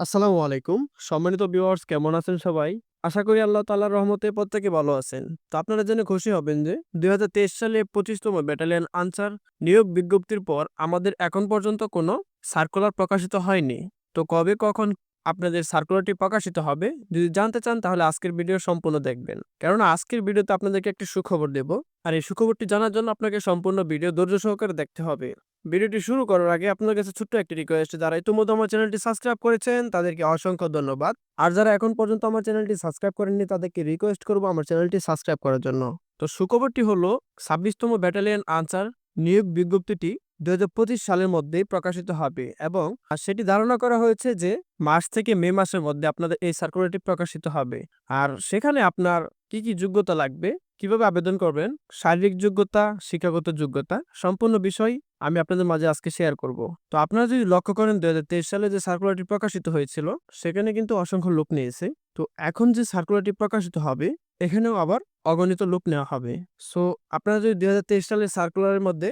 আসসালামু আলাইকুম। সম্মানিত ভিউয়ার্স কেমন আছেন সবাই? আশা করি আল্লাহ তাল্লাহ রহমতে প্রত্যেকে ভালো আছেন। তো আপনারা জেনে খুশি হবেন যে ২০২৩ সালে ২৫ তম ব্যাটালিয়ন আনসার নিয়োগ বিজ্ঞপ্তির পর আমাদের এখন পর্যন্ত কোনো সার্কুলার প্রকাশিত হয়নি। তো কবে, কখন আপনাদের সার্কুলারটি প্রকাশিত হবে যদি জানতে চান, তাহলে আজকের ভিডিও সম্পূর্ণ দেখবেন। কেননা, আজকের ভিডিওতে আপনাদেরকে একটি সুখবর দেব। আর এই সুখবরটি জানার জন্য আপনাকে সম্পূর্ণ ভিডিও ধৈর্য সহকারে দেখতে হবে। ভিডিওটি শুরু করার আগে আপনার কাছে ছোট্ট একটি রিকোয়েস্ট যারা ইতিমধ্যে আমার চ্যানেলটি সাবস্ক্রাইব করেছেন, তাদেরকে অসংখ্য ধন্যবাদ আর যারা এখন পর্যন্ত আমার চ্যানেলটি সাবস্ক্রাইব করেননি, তাদেরকে রিকোয়েস্ট করব আমার চ্যানেলটি সাবস্ক্রাইব করার জন্য তো সুখবরটি হলো, ছাব্বিশতম ব্যাটালিয়ন আনসার নিয়োগ বিজ্ঞপ্তিটি দুই হাজার পঁচিশ সালের মধ্যেই প্রকাশিত হবে এবং সেটি ধারণা করা হয়েছে যে মার্চ থেকে মে মাসের মধ্যে আপনাদের এই সার্কুলারটি প্রকাশিত হবে। আর সেখানে আপনার কি কি যোগ্যতা লাগবে, কীভাবে আবেদন করবেন, শারীরিক যোগ্যতা, শিক্ষাগত যোগ্যতা, সম্পূর্ণ বিষয় আমি আপনাদের মাঝে আজকে শেয়ার করব। তো আপনারা যদি লক্ষ্য করেন দুই হাজার তেইশ সালে যে সার্কুলারটি প্রকাশিত হয়েছিল, সেখানে কিন্তু অসংখ্য লোক নিয়েছে। তো এখন যে সার্কুলারটি প্রকাশিত হবে, এখানেও আবার অগণিত লোক নেওয়া হবে। সো আপনারা যদি দুই সালের সার্কুলারের মধ্যে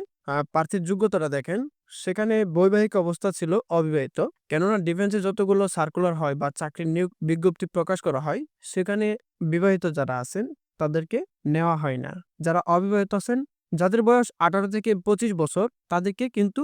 প্রার্থীর যোগ্যতাটা দেখেন, সেখানে বৈবাহিক অবস্থা ছিল অবিবাহিত। কেননা ডিফেন্সে যতগুলো সার্কুলার হয় বা চাকরির নিয়োগ বিজ্ঞপ্তি প্রকাশ করা হয়, সেখানে বিবাহিত যারা আছেন, তাদেরকে নেওয়া হয় না। যারা অবিবাহিত আছেন, যাদের বয়স আঠারো থেকে পঁচিশ বছর, তাদেরকে কিন্তু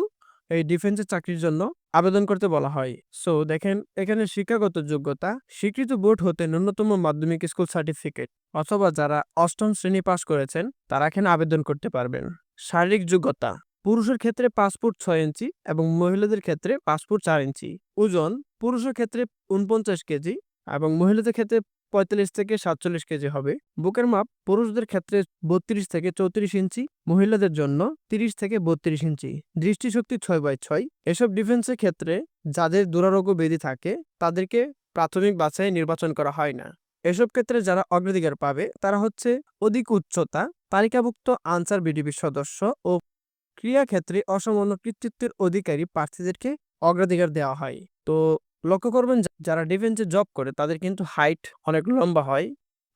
এই ডিফেন্সের চাকরির জন্য আবেদন করতে বলা হয়। সো দেখেন, এখানে শিক্ষাগত যোগ্যতা, স্বীকৃত বোর্ড হতে ন্যূনতম মাধ্যমিক স্কুল সার্টিফিকেট অথবা যারা অষ্টম শ্রেণি পাশ করেছেন, তারা এখানে আবেদন করতে পারবেন। শারীরিক যোগ্যতা, পুরুষের ক্ষেত্রে পাঁচ ফুট ছয় ইঞ্চি এবং মহিলাদের ক্ষেত্রে পাঁচ ফুট চার ইঞ্চি। ওজন, পুরুষের ক্ষেত্রে উনপঞ্চাশ কেজি এবং মহিলাদের ক্ষেত্রে পঁয়তাল্লিশ থেকে সাতচল্লিশ কেজি হবে। বুকের মাপ, পুরুষদের ক্ষেত্রে বত্রিশ থেকে চৌত্রিশ ইঞ্চি, মহিলাদের জন্য তিরিশ থেকে বত্রিশ ইঞ্চি। দৃষ্টিশক্তি ছয় বাই ছয়। এসব ডিফেন্সের ক্ষেত্রে যাদের দুরারোগ্য বেদি থাকে, তাদেরকে প্রাথমিক বাছাই নির্বাচন করা হয় না। এসব ক্ষেত্রে যারা অগ্রাধিকার পাবে, তারা হচ্ছে অধিক উচ্চতা, তালিকাভুক্ত আনসার বিডিবি সদস্য ও ক্রিয়াক্ষেত্রে অসামান্য কৃতিত্বের অধিকারী প্রার্থীদেরকে অগ্রাধিকার দেওয়া হয়। তো লক্ষ্য করবেন যারা ডিফেন্সে জব করে, তাদের কিন্তু হাইট অনেক লম্বা হয়।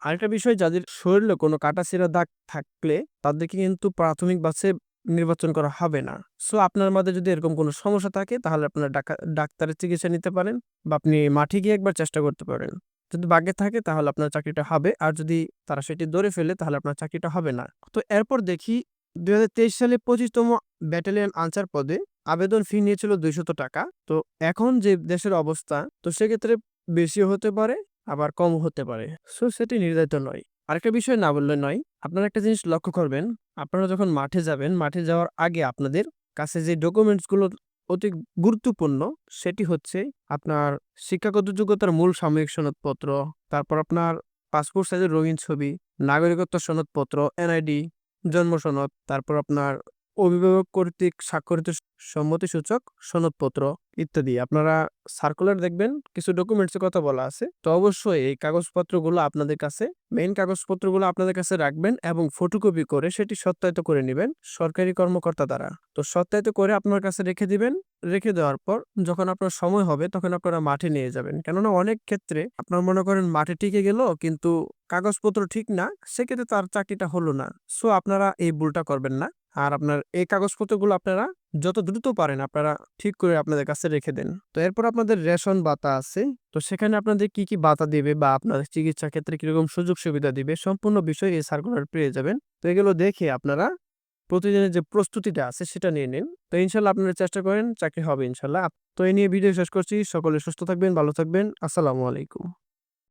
আরেকটা বিষয়, যাদের শরীরে কোনো কাটাছিড়া দাগ থাকলে তাদেরকে কিন্তু প্রাথমিক বাসে নির্বাচন করা হবে না। সো আপনার মধ্যে যদি এরকম কোনো সমস্যা থাকে, তাহলে আপনার ডাক্তারের চিকিৎসা নিতে পারেন বা আপনি মাঠে গিয়ে একবার চেষ্টা করতে পারেন। যদি বাগে থাকে তাহলে আপনার চাকরিটা হবে। আর যদি তারা সেটি ধরে ফেলে তাহলে আপনার চাকরিটা হবে না। তো এরপর দেখি দু হাজার তেইশ সালে পঁচিশতম ব্যাটালিয়ন আনসার পদে আবেদন ফি নিয়েছিল দুইশত টাকা। তো এখন যে দেশের অবস্থা, তো সেক্ষেত্রে বেশিও হতে পারে, আবার কম হতে পারে। সো সেটি নির্ধারিত নয়। আরেকটা বিষয় না বললে নয়, আপনারা একটা জিনিস লক্ষ্য করবেন। আপনারা যখন মাঠে যাবেন, মাঠে যাওয়ার আগে আপনাদের কাছে যে ডকুমেন্টসগুলো অতি গুরুত্বপূর্ণ সেটি হচ্ছে আপনার শিক্ষাগত যোগ্যতার মূল সাময়িক সনদপত্র, তারপর আপনার পাসপোর্ট সাইজের রঙিন ছবি, নাগরিকত্ব সনদপত্র এনআইডি জন্ম সনদ, তারপর আপনার অভিভাবক কর্তৃক স্বাক্ষরিত সম্মতিসূচক সনদপত্র ইত্যাদি। আপনারা সার্কুলার দেখবেন, কিছু ডকুমেন্টসের কথা বলা আছে। তো অবশ্যই এই কাগজপত্রগুলো আপনাদের কাছে মেইন কাগজপত্রগুলো আপনাদের কাছে রাখবেন এবং ফটোকপি করে সেটি সত্যায়িত করে নেবেন সরকারি কর্মকর্তা দ্বারা। তো সত্যায়িত করে আপনার কাছে রেখে দিবেন। রেখে দেওয়ার পর যখন আপনার সময় হবে তখন আপনারা মাঠে নিয়ে যাবেন। কেননা অনেক ক্ষেত্রে আপনার মনে করেন মাঠে টিকে গেল কিন্তু কাগজপত্র ঠিক না, সেক্ষেত্রে তার চাকরিটা হলো না। সো আপনারা এই ভুলটা করবেন না। আর আপনার এই কাগজপত্রগুলো আপনারা যত দ্রুত পারেন আপনারা ঠিক করে আপনাদের কাছে রেখে দেন। তো এরপর আপনাদের রেশন বাতা আছে। তো সেখানে আপনাদের কি কি বাতা দিবে বা আপনাদের চিকিৎসা ক্ষেত্রে কীরকম সুযোগ সুবিধা দিবে সম্পূর্ণ বিষয় এই সার্কুলার পেয়ে যাবেন। তো এগুলো দেখে আপনারা প্রতিদিনের যে প্রস্তুতিটা আছে সেটা নিয়ে নিন। তো ইনশাল্লাহ আপনারা চেষ্টা করেন, চাকরি হবে ইনশাল্লাহ। তো এই নিয়ে ভিডিও শেষ করছি। সকলে সুস্থ থাকবেন, ভালো থাকবেন। আসসালামু আলাইকুম।